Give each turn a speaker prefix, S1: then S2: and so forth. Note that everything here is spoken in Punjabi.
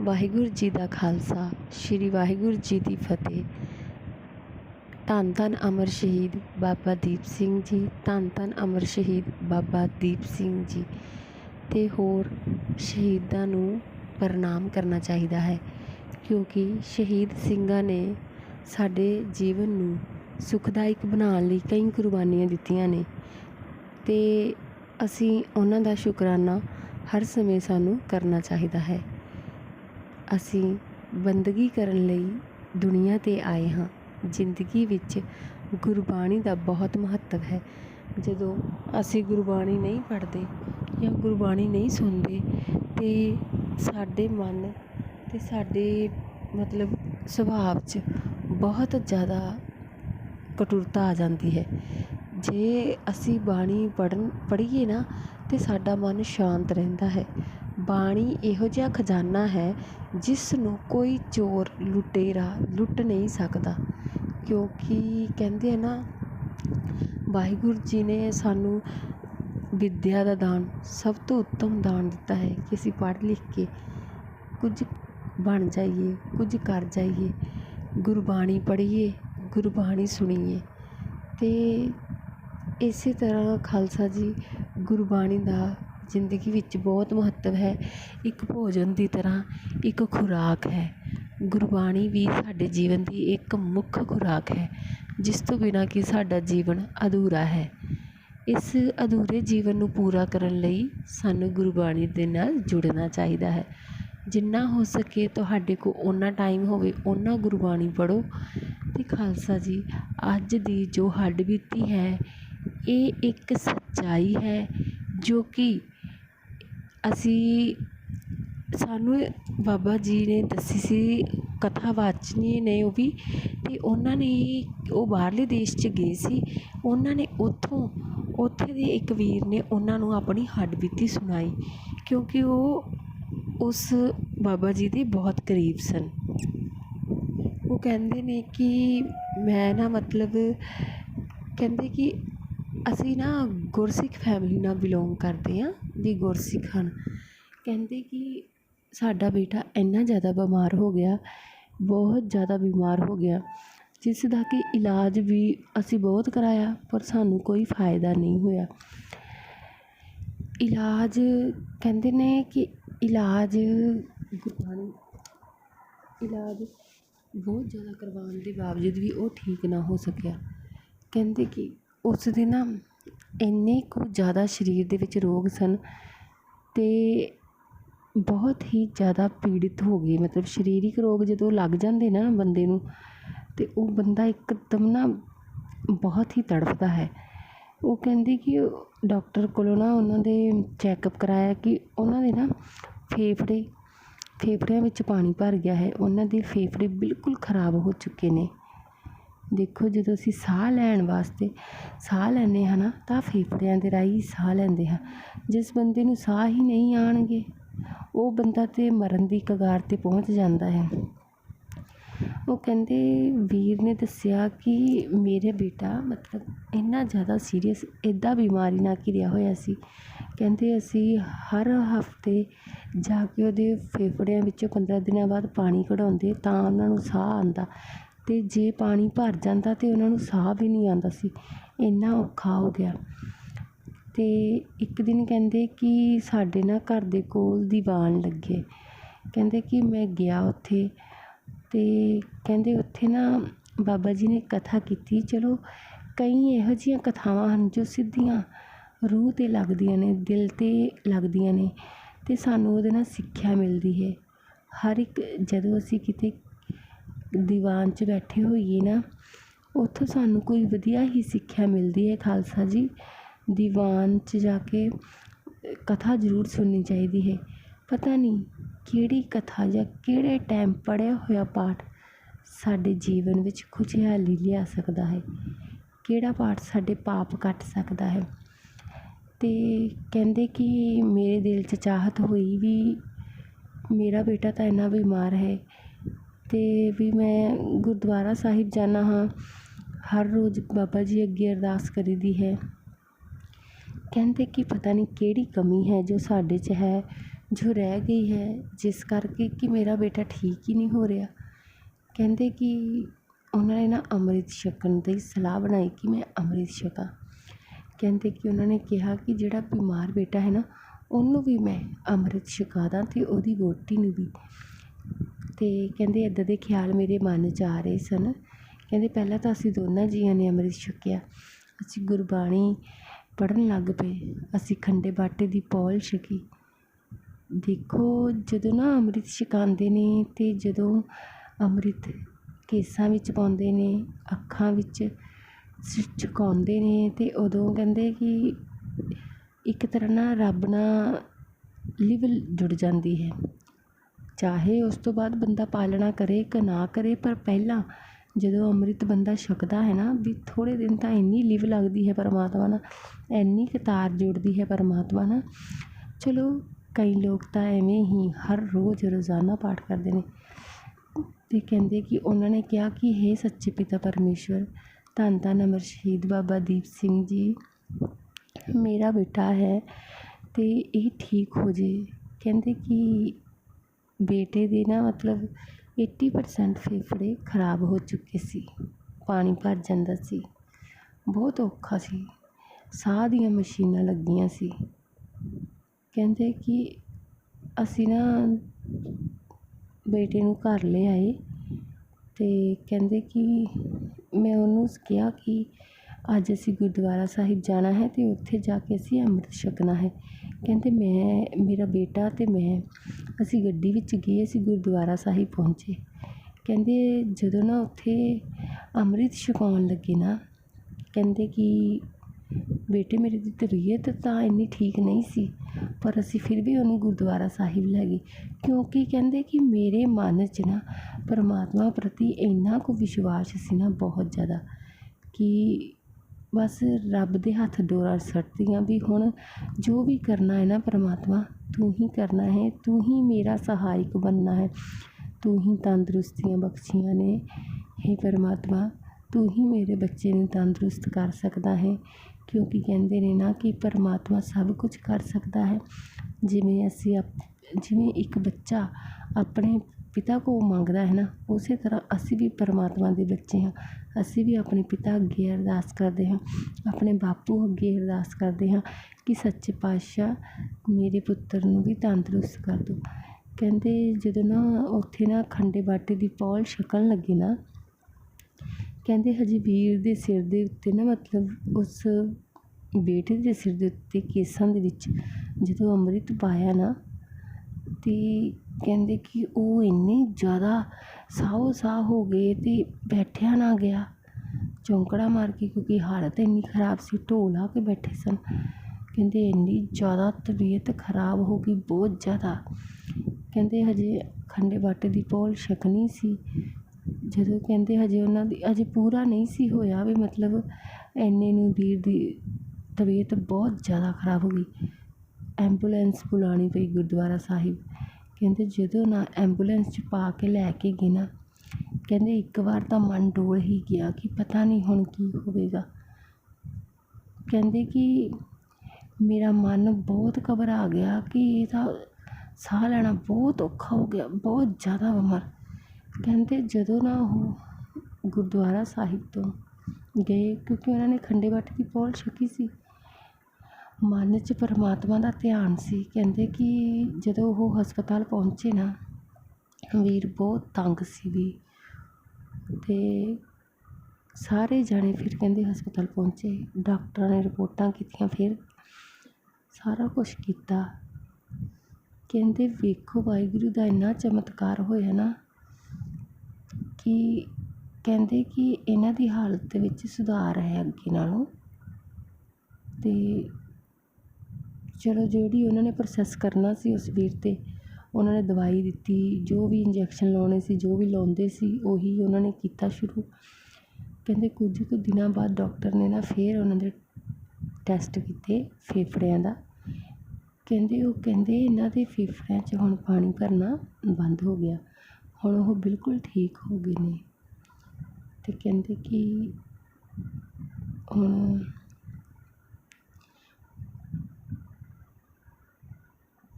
S1: ਵਾਹਿਗੁਰੂ ਜੀ ਦਾ ਖਾਲਸਾ, ਸ੍ਰੀ ਵਾਹਿਗੁਰੂ ਜੀ ਦੀ ਫਤਿਹ। ਧੰਨ ਧੰਨ ਅਮਰ ਸ਼ਹੀਦ ਬਾਬਾ ਦੀਪ ਸਿੰਘ ਜੀ, ਧੰਨ ਧੰਨ ਅਮਰ ਸ਼ਹੀਦ ਬਾਬਾ ਦੀਪ ਸਿੰਘ ਜੀ। ਅਤੇ ਹੋਰ ਸ਼ਹੀਦਾਂ ਨੂੰ ਪ੍ਰਣਾਮ ਕਰਨਾ ਚਾਹੀਦਾ ਹੈ, ਕਿਉਂਕਿ ਸ਼ਹੀਦ ਸਿੰਘਾਂ ਨੇ ਸਾਡੇ ਜੀਵਨ ਨੂੰ ਸੁਖਦਾਇਕ ਬਣਾਉਣ ਲਈ ਕਈ ਕੁਰਬਾਨੀਆਂ ਦਿੱਤੀਆਂ ਨੇ। ਅਤੇ ਅਸੀਂ ਉਹਨਾਂ ਦਾ ਸ਼ੁਕਰਾਨਾ ਹਰ ਸਮੇਂ ਸਾਨੂੰ ਕਰਨਾ ਚਾਹੀਦਾ ਹੈ। ਅਸੀਂ ਬੰਦਗੀ ਕਰਨ ਲਈ ਦੁਨੀਆ 'ਤੇ ਆਏ ਹਾਂ। ਜ਼ਿੰਦਗੀ ਵਿੱਚ ਗੁਰਬਾਣੀ ਦਾ ਬਹੁਤ ਮਹੱਤਵ ਹੈ। ਜਦੋਂ ਅਸੀਂ ਗੁਰਬਾਣੀ ਨਹੀਂ ਪੜ੍ਹਦੇ ਜਾਂ ਗੁਰਬਾਣੀ ਨਹੀਂ ਸੁਣਦੇ, ਤਾਂ ਸਾਡੇ ਮਨ ਅਤੇ ਸਾਡੇ ਮਤਲਬ ਸੁਭਾਅ 'ਚ ਬਹੁਤ ਜ਼ਿਆਦਾ ਕਟੁਰਤਾ ਆ ਜਾਂਦੀ ਹੈ। ਜੇ ਅਸੀਂ ਬਾਣੀ ਪੜ੍ਹਨ, ਪੜ੍ਹੀਏ ਨਾ, ਤਾਂ ਸਾਡਾ ਮਨ ਸ਼ਾਂਤ ਰਹਿੰਦਾ ਹੈ। ਬਾਣੀ ਇਹੋ ਜਿਹਾ ਖਜ਼ਾਨਾ ਹੈ ਜਿਸ ਨੂੰ ਕੋਈ ਚੋਰ ਲੁਟੇਰਾ ਲੁੱਟ ਨਹੀਂ ਸਕਦਾ। ਕਿਉਂਕਿ ਕਹਿੰਦੇ ਆ ਨਾ, ਵਾਹਿਗੁਰੂ ਜੀ ਨੇ ਸਾਨੂੰ ਵਿੱਦਿਆ ਦਾ ਦਾਨ, ਸਭ ਤੋਂ ਉੱਤਮ ਦਾਨ ਦਿੱਤਾ ਹੈ ਕਿ ਅਸੀਂ ਪੜ੍ਹ ਲਿਖ ਕੇ ਕੁਝ ਬਣ ਜਾਈਏ, ਕੁਝ ਕਰ ਜਾਈਏ। ਗੁਰਬਾਣੀ ਪੜ੍ਹੀਏ, ਗੁਰਬਾਣੀ ਸੁਣੀਏ। ਅਤੇ ਇਸੇ ਤਰ੍ਹਾਂ ਖਾਲਸਾ ਜੀ ਗੁਰਬਾਣੀ ਦਾ ਜ਼ਿੰਦਗੀ ਵਿੱਚ ਬਹੁਤ ਮਹੱਤਵ ਹੈ। ਇੱਕ ਭੋਜਨ ਦੀ ਤਰ੍ਹਾਂ ਇੱਕ ਖੁਰਾਕ ਹੈ। ਗੁਰਬਾਣੀ ਵੀ ਸਾਡੇ ਜੀਵਨ ਦੀ ਇੱਕ ਮੁੱਖ ਖੁਰਾਕ ਹੈ, ਜਿਸ ਤੋਂ ਬਿਨਾਂ ਕਿ ਸਾਡਾ ਜੀਵਨ ਅਧੂਰਾ ਹੈ। ਇਸ ਅਧੂਰੇ ਜੀਵਨ ਨੂੰ ਪੂਰਾ ਕਰਨ ਲਈ ਸਾਨੂੰ ਗੁਰਬਾਣੀ ਦੇ ਨਾਲ ਜੁੜਨਾ ਚਾਹੀਦਾ ਹੈ। ਜਿੰਨਾ ਹੋ ਸਕੇ ਤੁਹਾਡੇ ਕੋਲ ਓਨਾ ਟਾਈਮ ਹੋਵੇ, ਓਨਾ ਗੁਰਬਾਣੀ ਪੜ੍ਹੋ। ਅਤੇ ਖਾਲਸਾ ਜੀ, ਅੱਜ ਦੀ ਜੋ ਹੱਡ ਬੀਤੀ ਹੈ, ਇਹ ਇੱਕ ਸੱਚਾਈ ਹੈ, ਜੋ ਕਿ ਅਸੀਂ ਸਾਨੂੰ ਬਾਬਾ ਜੀ ਨੇ ਦੱਸੀ ਸੀ, ਕਥਾ ਵਾਚਨੀ ਨੇ ਉਹ ਵੀ ਅਤੇ ਉਹਨਾਂ ਨੇ ਉਹ ਬਾਹਰਲੇ ਦੇਸ਼ 'ਚ ਗਏ ਸੀ। ਉਹਨਾਂ ਨੇ ਉੱਥੋਂ, ਉੱਥੇ ਦੇ ਇੱਕ ਵੀਰ ਨੇ ਉਹਨਾਂ ਨੂੰ ਆਪਣੀ ਹੱਡ ਬੀਤੀ ਸੁਣਾਈ, ਕਿਉਂਕਿ ਉਹ ਉਸ ਬਾਬਾ ਜੀ ਦੇ ਬਹੁਤ ਕਰੀਬ ਸਨ। ਉਹ ਕਹਿੰਦੇ ਨੇ ਕਿ ਮੈਂ ਨਾ ਮਤਲਬ, ਕਹਿੰਦੇ ਕਿ ਅਸੀਂ ਨਾ ਗੁਰਸਿੱਖ ਫੈਮਿਲੀ ਨਾਲ ਬਿਲੋਂਗ ਕਰਦੇ ਹਾਂ, ਵੀ ਗੁਰਸਿੱਖ ਹਨ। ਕਹਿੰਦੇ ਕਿ ਸਾਡਾ ਬੇਟਾ ਇੰਨਾ ਜ਼ਿਆਦਾ ਬਿਮਾਰ ਹੋ ਗਿਆ, ਬਹੁਤ ਜ਼ਿਆਦਾ ਬਿਮਾਰ ਹੋ ਗਿਆ, ਜਿਸ ਦਾ ਕਿ ਇਲਾਜ ਵੀ ਅਸੀਂ ਬਹੁਤ ਕਰਵਾਇਆ ਪਰ ਸਾਨੂੰ ਕੋਈ ਫਾਇਦਾ ਨਹੀਂ ਹੋਇਆ। ਇਲਾਜ, ਕਹਿੰਦੇ ਨੇ ਕਿ ਇਲਾਜ ਗੁਰਬਾਣੀ, ਇਲਾਜ ਬਹੁਤ ਜ਼ਿਆਦਾ ਕਰਵਾਉਣ ਦੇ ਬਾਵਜੂਦ ਵੀ ਉਹ ਠੀਕ ਨਾ ਹੋ ਸਕਿਆ। ਕਹਿੰਦੇ ਕਿ ਉਸ ਦੇ ਨਾ ਇੰਨੇ ਕੁ ਜ਼ਿਆਦਾ ਸਰੀਰ ਦੇ ਵਿੱਚ ਰੋਗ ਸਨ ਅਤੇ ਬਹੁਤ ਹੀ ਜ਼ਿਆਦਾ ਪੀੜਿਤ ਹੋ ਗਏ। ਮਤਲਬ ਸਰੀਰਕ ਰੋਗ ਜਦੋਂ ਲੱਗ ਜਾਂਦੇ ਨਾ ਬੰਦੇ ਨੂੰ, ਤਾਂ ਉਹ ਬੰਦਾ ਇੱਕਦਮ ਨਾ ਬਹੁਤ ਹੀ ਤੜਫਦਾ ਹੈ। ਉਹ ਕਹਿੰਦੇ ਕਿ ਡਾਕਟਰ ਕੋਲੋਂ ਨਾ ਉਹਨਾਂ ਦੇ ਚੈੱਕਅਪ ਕਰਾਇਆ ਕਿ ਉਹਨਾਂ ਦੇ ਨਾ ਫੇਫੜੇ, ਫੇਫੜਿਆਂ ਵਿੱਚ ਪਾਣੀ ਭਰ ਗਿਆ ਹੈ। ਉਹਨਾਂ ਦੇ ਫੇਫੜੇ ਬਿਲਕੁਲ ਖਰਾਬ ਹੋ ਚੁੱਕੇ ਨੇ। ਦੇਖੋ ਜਦੋਂ ਅਸੀਂ ਸਾਹ ਲੈਣ ਵਾਸਤੇ ਸਾਹ ਲੈਂਦੇ ਹਾਂ ਨਾ, ਤਾਂ ਫੇਫੜਿਆਂ ਦੇ ਰਾਹੀਂ ਸਾਹ ਲੈਂਦੇ ਹਾਂ। ਜਿਸ ਬੰਦੇ ਨੂੰ ਸਾਹ ਹੀ ਨਹੀਂ ਆਉਣਗੇ, ਉਹ ਬੰਦਾ ਤਾਂ ਮਰਨ ਦੀ ਕਗਾਰ 'ਤੇ ਪਹੁੰਚ ਜਾਂਦਾ ਹੈ। ਉਹ ਕਹਿੰਦੇ, ਵੀਰ ਨੇ ਦੱਸਿਆ ਕਿ ਮੇਰੇ ਬੇਟਾ ਮਤਲਬ ਇੰਨਾ ਜ਼ਿਆਦਾ ਸੀਰੀਅਸ ਇੱਦਾਂ ਬਿਮਾਰੀ ਨਾਲ ਘਿਰਿਆ ਹੋਇਆ ਸੀ। ਕਹਿੰਦੇ, ਅਸੀਂ ਹਰ ਹਫ਼ਤੇ ਜਾ ਕੇ ਉਹਦੇ ਫੇਫੜਿਆਂ ਵਿੱਚੋਂ ਪੰਦਰਾਂ ਦਿਨਾਂ ਬਾਅਦ ਪਾਣੀ ਕਢਾਉਂਦੇ ਤਾਂ ਉਹਨਾਂ ਨੂੰ ਸਾਹ ਆਉਂਦਾ। ਅਤੇ ਜੇ ਪਾਣੀ ਭਰ ਜਾਂਦਾ ਤਾਂ ਉਹਨਾਂ ਨੂੰ ਸਾਹ ਵੀ ਨਹੀਂ ਆਉਂਦਾ ਸੀ। ਇੰਨਾ ਔਖਾ ਹੋ ਗਿਆ। ਅਤੇ ਇੱਕ ਦਿਨ ਕਹਿੰਦੇ ਕਿ ਸਾਡੇ ਨਾ ਘਰ ਦੇ ਕੋਲ ਦੀਵਾਨ ਲੱਗੇ। ਕਹਿੰਦੇ ਕਿ ਮੈਂ ਗਿਆ ਉੱਥੇ ਅਤੇ ਕਹਿੰਦੇ ਉੱਥੇ ਨਾ ਬਾਬਾ ਜੀ ਨੇ ਕਥਾ ਕੀਤੀ, ਚਲੋ ਕਈ ਇਹੋ ਜਿਹੀਆਂ ਕਥਾਵਾਂ ਹਨ ਜੋ ਸਿੱਧੀਆਂ ਰੂਹ 'ਤੇ ਲੱਗਦੀਆਂ ਨੇ, ਦਿਲ 'ਤੇ ਲੱਗਦੀਆਂ ਨੇ ਅਤੇ ਸਾਨੂੰ ਉਹਦੇ ਨਾਲ ਸਿੱਖਿਆ ਮਿਲਦੀ ਹੈ। ਹਰ ਇੱਕ ਜਦੋਂ ਅਸੀਂ ਕਿਤੇ ਦੀਵਾਨ 'ਚ ਬੈਠੇ ਹੋਈਏ ਨਾ, ਉੱਥੋਂ ਸਾਨੂੰ ਕੋਈ ਵਧੀਆ ਹੀ ਸਿੱਖਿਆ ਮਿਲਦੀ ਹੈ ਖਾਲਸਾ ਜੀ। ਦੀਵਾਨ 'ਚ ਜਾ ਕੇ ਕਥਾ ਜ਼ਰੂਰ ਸੁਣਨੀ ਚਾਹੀਦੀ ਹੈ। ਪਤਾ ਨਹੀਂ ਕਿਹੜੀ ਕਥਾ ਜਾਂ ਕਿਹੜੇ ਟਾਈਮ ਪੜ੍ਹਿਆ ਹੋਇਆ ਪਾਠ ਸਾਡੇ ਜੀਵਨ ਵਿੱਚ ਖੁਸ਼ਹਾਲੀ ਲਿਆ ਸਕਦਾ ਹੈ। ਕਿਹੜਾ ਪਾਠ ਸਾਡੇ ਪਾਪ ਕੱਟ ਸਕਦਾ ਹੈ? ਅਤੇ ਕਹਿੰਦੇ ਕਿ ਮੇਰੇ ਦਿਲ 'ਚ ਚਾਹਤ ਹੋਈ ਵੀ ਮੇਰਾ ਬੇਟਾ ਤਾਂ ਇੰਨਾ ਬਿਮਾਰ ਹੈ ਅਤੇ ਵੀ ਮੈਂ ਗੁਰਦੁਆਰਾ ਸਾਹਿਬ ਜਾਂਦਾ ਹਾਂ। ਹਰ ਰੋਜ਼ ਬਾਬਾ ਜੀ ਅੱਗੇ ਅਰਦਾਸ ਕਰੀ ਦੀ ਹੈ। ਕਹਿੰਦੇ ਕਿ ਪਤਾ ਨਹੀਂ ਕਿਹੜੀ ਕਮੀ ਹੈ ਜੋ ਸਾਡੇ 'ਚ ਹੈ, ਜੋ ਰਹਿ ਗਈ ਹੈ, ਜਿਸ ਕਰਕੇ ਕਿ ਮੇਰਾ ਬੇਟਾ ਠੀਕ ਹੀ ਨਹੀਂ ਹੋ ਰਿਹਾ। ਕਹਿੰਦੇ ਕਿ ਉਹਨਾਂ ਨੇ ਨਾ ਅੰਮ੍ਰਿਤ ਛਕਣ ਦੀ ਸਲਾਹ ਬਣਾਈ ਕਿ ਮੈਂ ਅੰਮ੍ਰਿਤ ਛਕਾਂ। ਕਹਿੰਦੇ ਕਿ ਉਹਨਾਂ ਨੇ ਕਿਹਾ ਕਿ ਜਿਹੜਾ ਬਿਮਾਰ ਬੇਟਾ ਹੈ ਨਾ, ਉਹਨੂੰ ਵੀ ਮੈਂ ਅੰਮ੍ਰਿਤ ਛਕਾ ਦਾਂ ਅਤੇ ਉਹਦੀ ਵਹੁਟੀ ਨੂੰ ਵੀ। ਅਤੇ ਕਹਿੰਦੇ ਇੱਦਾਂ ਦੇ ਖਿਆਲ ਮੇਰੇ ਮਨ 'ਚ ਆ ਰਹੇ ਸਨ। ਕਹਿੰਦੇ ਪਹਿਲਾਂ ਤਾਂ ਅਸੀਂ ਦੋਨਾਂ ਜੀਆਂ ਨੇ ਅੰਮ੍ਰਿਤ ਛਕਿਆ। ਅਸੀਂ ਗੁਰਬਾਣੀ ਪੜ੍ਹਨ ਲੱਗ ਪਏ। ਅਸੀਂ ਖੰਡੇ ਬਾਟੇ ਦੀ ਪੌਲ ਛਕੀ। ਦੇਖੋ, ਜਦੋਂ ਨਾ ਅੰਮ੍ਰਿਤ ਛਕਾਉਂਦੇ ਨੇ ਅਤੇ ਜਦੋਂ ਅੰਮ੍ਰਿਤ ਕੇਸਾਂ ਵਿੱਚ ਪਾਉਂਦੇ ਨੇ, ਅੱਖਾਂ ਵਿੱਚ ਛ ਛਕਾਉਂਦੇ ਨੇ ਅਤੇ ਉਦੋਂ ਕਹਿੰਦੇ ਕਿ ਇੱਕ ਤਰ੍ਹਾਂ ਨਾਲ ਰੱਬ ਨਾਲ ਲਿਵ ਜੁੜ ਜਾਂਦੀ ਹੈ। ਚਾਹੇ ਉਸ ਤੋਂ ਬਾਅਦ ਬੰਦਾ ਪਾਲਣਾ ਕਰੇ ਕਿ ਨਾ ਕਰੇ, ਪਰ ਪਹਿਲਾਂ ਜਦੋਂ ਅੰਮ੍ਰਿਤ ਬੰਦਾ ਛਕਦਾ ਹੈ ਨਾ, ਵੀ ਥੋੜ੍ਹੇ ਦਿਨ ਤਾਂ ਇੰਨੀ ਲਿਵ ਲੱਗਦੀ ਹੈ ਪਰਮਾਤਮਾ ਨਾਲ, ਇੰਨੀ ਕੁ ਤਾਰ ਜੁੜਦੀ ਹੈ ਪਰਮਾਤਮਾ ਨਾਲ, ਚਲੋ ਕਈ ਲੋਕ ਤਾਂ ਐਵੇਂ ਹੀ ਹਰ ਰੋਜ਼ ਰੋਜ਼ਾਨਾ ਪਾਠ ਕਰਦੇ ਨੇ। ਅਤੇ ਕਹਿੰਦੇ ਕਿ ਉਹਨਾਂ ਨੇ ਕਿਹਾ ਕਿ ਹੇ ਸੱਚੇ ਪਿਤਾ ਪਰਮੇਸ਼ਵਰ, ਧੰਨ ਧੰਨ ਅਮਰ ਸ਼ਹੀਦ ਬਾਬਾ ਦੀਪ ਸਿੰਘ ਜੀ, ਮੇਰਾ ਬੇਟਾ ਹੈ ਅਤੇ ਇਹ ਠੀਕ ਹੋ ਜੇ। ਕਹਿੰਦੇ ਕਿ ਬੇਟੇ ਦੇ ਨਾ ਮਤਲਬ ਏਟੀ ਪਰਸੈਂਟ ਫੇਫੜੇ ਖਰਾਬ ਹੋ ਚੁੱਕੇ ਸੀ, ਪਾਣੀ ਭਰ ਜਾਂਦਾ ਸੀ। ਬਹੁਤ ਔਖਾ ਸੀ। ਸਾਹ ਦੀਆਂ ਮਸ਼ੀਨਾਂ ਲੱਗੀਆਂ ਸੀ। ਕਹਿੰਦੇ ਕਿ ਅਸੀਂ ਨਾ ਬੇਟੇ ਨੂੰ ਘਰ ਲਿਆਏ ਅਤੇ ਕਹਿੰਦੇ ਕਿ ਮੈਂ ਉਹਨੂੰ ਕਿਹਾ ਕਿ ਅੱਜ ਅਸੀਂ ਗੁਰਦੁਆਰਾ ਸਾਹਿਬ ਜਾਣਾ ਹੈ ਅਤੇ ਉੱਥੇ ਜਾ ਕੇ ਅਸੀਂ ਅੰਮ੍ਰਿਤ ਛਕਣਾ ਹੈ। ਕਹਿੰਦੇ ਮੈਂ, ਮੇਰਾ ਬੇਟਾ ਅਤੇ ਮੈਂ, ਅਸੀਂ ਗੱਡੀ ਵਿੱਚ ਗਏ, ਅਸੀਂ ਗੁਰਦੁਆਰਾ ਸਾਹਿਬ ਪਹੁੰਚੇ। ਕਹਿੰਦੇ ਜਦੋਂ ਨਾ ਉੱਥੇ ਅੰਮ੍ਰਿਤ ਛਕਾਉਣ ਲੱਗੇ ਨਾ, ਕਹਿੰਦੇ ਕਿ ਬੇਟੇ ਮੇਰੇ ਦੀ ਤਬੀਅਤ ਤਾਂ ਇੰਨੀ ਠੀਕ ਨਹੀਂ ਸੀ, ਪਰ ਅਸੀਂ ਫਿਰ ਵੀ ਉਹਨੂੰ ਗੁਰਦੁਆਰਾ ਸਾਹਿਬ ਲੈ ਗਏ। ਕਿਉਂਕਿ ਕਹਿੰਦੇ ਕਿ ਮੇਰੇ ਮਨ 'ਚ ਨਾ ਪਰਮਾਤਮਾ ਪ੍ਰਤੀ ਇੰਨਾ ਕੁ ਵਿਸ਼ਵਾਸ ਸੀ ਨਾ ਬਹੁਤ ਜ਼ਿਆਦਾ ਕਿ ਬਸ ਰੱਬ ਦੇ ਹੱਥ ਡੋਰਾ ਹਾਂ ਵੀ ਹੁਣ, ਜੋ ਵੀ ਕਰਨਾ ਹੈ ਨਾ ਪਰਮਾਤਮਾ, ਤੂੰ ਹੀ ਕਰਨਾ ਹੈ, ਤੂੰ ਹੀ ਮੇਰਾ ਸਹਾਇਕ ਬਣਨਾ ਹੈ। ਤੂੰ ਹੀ ਤੰਦਰੁਸਤੀਆਂ ਬਖਸ਼ੀਆਂ ਨੇ। ਹੇ ਪਰਮਾਤਮਾ, ਤੂੰ ਹੀ ਮੇਰੇ ਬੱਚੇ ਨੂੰ ਤੰਦਰੁਸਤ ਕਰ ਸਕਦਾ ਹੈ, ਕਿਉਂਕਿ ਕਹਿੰਦੇ ਨੇ ਨਾ ਕਿ ਪਰਮਾਤਮਾ ਸਭ ਕੁਝ ਕਰ ਸਕਦਾ ਹੈ। ਜਿਵੇਂ ਅਸੀਂ ਆਪ ਜਿਵੇਂ ਇੱਕ ਬੱਚਾ ਆਪਣੇ ਪਿਤਾ ਕੋਲ ਮੰਗਦਾ ਹੈ ਨਾ, ਉਸੇ ਤਰ੍ਹਾਂ ਅਸੀਂ ਵੀ ਪਰਮਾਤਮਾ ਦੇ ਬੱਚੇ ਹਾਂ। ਅਸੀਂ ਵੀ ਆਪਣੇ ਪਿਤਾ ਅੱਗੇ ਅਰਦਾਸ ਕਰਦੇ ਹਾਂ, ਆਪਣੇ ਬਾਪੂ ਅੱਗੇ ਅਰਦਾਸ ਕਰਦੇ ਹਾਂ ਕਿ ਸੱਚੇ ਪਾਤਸ਼ਾਹ ਮੇਰੇ ਪੁੱਤਰ ਨੂੰ ਵੀ ਤੰਦਰੁਸਤ ਕਰ ਦਿਓ। ਕਹਿੰਦੇ ਜਦੋਂ ਨਾ ਉੱਥੇ ਨਾ ਖੰਡੇ ਬਾਟੇ ਦੀ ਪੌਲ ਛਕਣ ਲੱਗੇ ਨਾ, ਕਹਿੰਦੇ ਹਜੇ ਵੀਰ ਦੇ ਸਿਰ ਦੇ ਉੱਤੇ ਨਾ ਮਤਲਬ ਉਸ ਬੇਟੇ ਦੇ ਸਿਰ ਦੇ ਉੱਤੇ ਕੇਸਾਂ ਦੇ ਵਿੱਚ ਜਦੋਂ ਅੰਮ੍ਰਿਤ ਪਾਇਆ ਨਾ ਅਤੇ ਕਹਿੰਦੇ ਕਿ ਉਹ ਇੰਨੇ ਜ਼ਿਆਦਾ ਸਾਹੋ ਸਾਹ ਹੋ ਗਏ ਅਤੇ ਬੈਠਿਆ ਨਾ ਗਿਆ। ਚੌਂਕੜਾ ਮਾਰ ਕੇ ਕਿਉਂਕਿ ਹਾਲਤ ਇੰਨੀ ਖਰਾਬ ਸੀ ਢੋਹ ਲਾ ਕੇ ਬੈਠੇ ਸਨ। ਕਹਿੰਦੇ ਇੰਨੀ ਜ਼ਿਆਦਾ ਤਬੀਅਤ ਖਰਾਬ ਹੋ ਗਈ, ਬਹੁਤ ਜ਼ਿਆਦਾ। ਕਹਿੰਦੇ ਹਜੇ ਖੰਡੇ ਬਾਟੇ ਦੀ ਪੋਲ ਛਕਣੀ ਸੀ। ਜਦੋਂ ਕਹਿੰਦੇ ਹਜੇ ਉਹਨਾਂ ਦੀ ਅਜੇ ਪੂਰਾ ਨਹੀਂ ਸੀ ਹੋਇਆ ਵੀ ਮਤਲਬ ਇੰਨੇ ਨੂੰ ਵੀਰ ਦੀ ਤਬੀਅਤ ਬਹੁਤ ਜ਼ਿਆਦਾ ਖਰਾਬ ਹੋ ਗਈ। ਐਂਬੂਲੈਂਸ ਬੁਲਾਉਣੀ ਪਈ ਗੁਰਦੁਆਰਾ ਸਾਹਿਬ। ਕਹਿੰਦੇ ਜਦੋਂ ਨਾ ਐਂਬੂਲੈਂਸ 'ਚ ਪਾ ਕੇ ਲੈ ਕੇ ਗਏ ਨਾ, ਕਹਿੰਦੇ ਇੱਕ ਵਾਰ ਤਾਂ ਮਨ ਡੋਲ ਹੀ ਗਿਆ ਕਿ ਪਤਾ ਨਹੀਂ ਹੁਣ ਕੀ ਹੋਵੇਗਾ। ਕਹਿੰਦੇ ਕਿ ਮੇਰਾ ਮਨ ਬਹੁਤ ਘਬਰਾ ਗਿਆ ਕਿ ਇਹ ਤਾਂ ਸਾਹ ਲੈਣਾ ਬਹੁਤ ਔਖਾ ਹੋ ਗਿਆ, ਬਹੁਤ ਜ਼ਿਆਦਾ ਬਿਮਾਰ। ਕਹਿੰਦੇ ਜਦੋਂ ਨਾ ਉਹ ਗੁਰਦੁਆਰਾ ਸਾਹਿਬ ਤੋਂ ਗਏ, ਕਿਉਂਕਿ ਉਹਨਾਂ ਨੇ ਖੰਡੇ ਬਾਟੇ ਦੀ ਪੌਲ ਛਕੀ ਸੀ ਮਨ 'ਚ ਪਰਮਾਤਮਾ ਦਾ ਧਿਆਨ ਸੀ, ਕਹਿੰਦੇ ਕਿ ਜਦੋਂ ਉਹ ਹਸਪਤਾਲ ਪਹੁੰਚੇ ਨਾ, ਵੀਰ ਬਹੁਤ ਤੰਗ ਸੀ ਵੀ ਅਤੇ ਸਾਰੇ ਜਾਣੇ ਫਿਰ ਕਹਿੰਦੇ ਹਸਪਤਾਲ ਪਹੁੰਚੇ, ਡਾਕਟਰਾਂ ਨੇ ਰਿਪੋਰਟਾਂ ਕੀਤੀਆਂ ਫਿਰ ਸਾਰਾ ਕੁਛ ਕੀਤਾ। ਕਹਿੰਦੇ ਵੇਖੋ ਵਾਹਿਗੁਰੂ ਦਾ ਇੰਨਾ ਚਮਤਕਾਰ ਹੋਇਆ ਨਾ ਕਿ ਕਹਿੰਦੇ ਕਿ ਇਹਨਾਂ ਦੀ ਹਾਲਤ ਵਿੱਚ ਸੁਧਾਰ ਹੈ ਅੱਗੇ ਨਾਲੋਂ। ਅਤੇ ਚਲੋ ਜਿਹੜੀ ਉਹਨਾਂ ਨੇ ਪ੍ਰੋਸੈਸ ਕਰਨਾ ਸੀ ਉਸ ਵੀਰ 'ਤੇ, ਉਹਨਾਂ ਨੇ ਦਵਾਈ ਦਿੱਤੀ, ਜੋ ਵੀ ਇੰਜੈਕਸ਼ਨ ਲਾਉਣੇ ਸੀ, ਜੋ ਵੀ ਲਾਉਂਦੇ ਸੀ, ਉਹੀ ਉਹਨਾਂ ਨੇ ਕੀਤਾ ਸ਼ੁਰੂ। ਕਹਿੰਦੇ ਕੁਝ ਕੁ ਦਿਨਾਂ ਬਾਅਦ ਡਾਕਟਰ ਨੇ ਨਾ ਫਿਰ ਉਹਨਾਂ ਦੇ ਟੈਸਟ ਕੀਤੇ ਫੇਫੜਿਆਂ ਦਾ। ਕਹਿੰਦੇ ਉਹ ਕਹਿੰਦੇ ਇਹਨਾਂ ਦੇ ਫੇਫੜਿਆਂ 'ਚ ਹੁਣ ਪਾਣੀ ਭਰਨਾ ਬੰਦ ਹੋ ਗਿਆ। ਹੁਣ ਉਹ ਬਿਲਕੁਲ ਠੀਕ ਹੋ ਗਏ ਨੇ। ਅਤੇ ਕਹਿੰਦੇ ਕਿ ਹੁਣ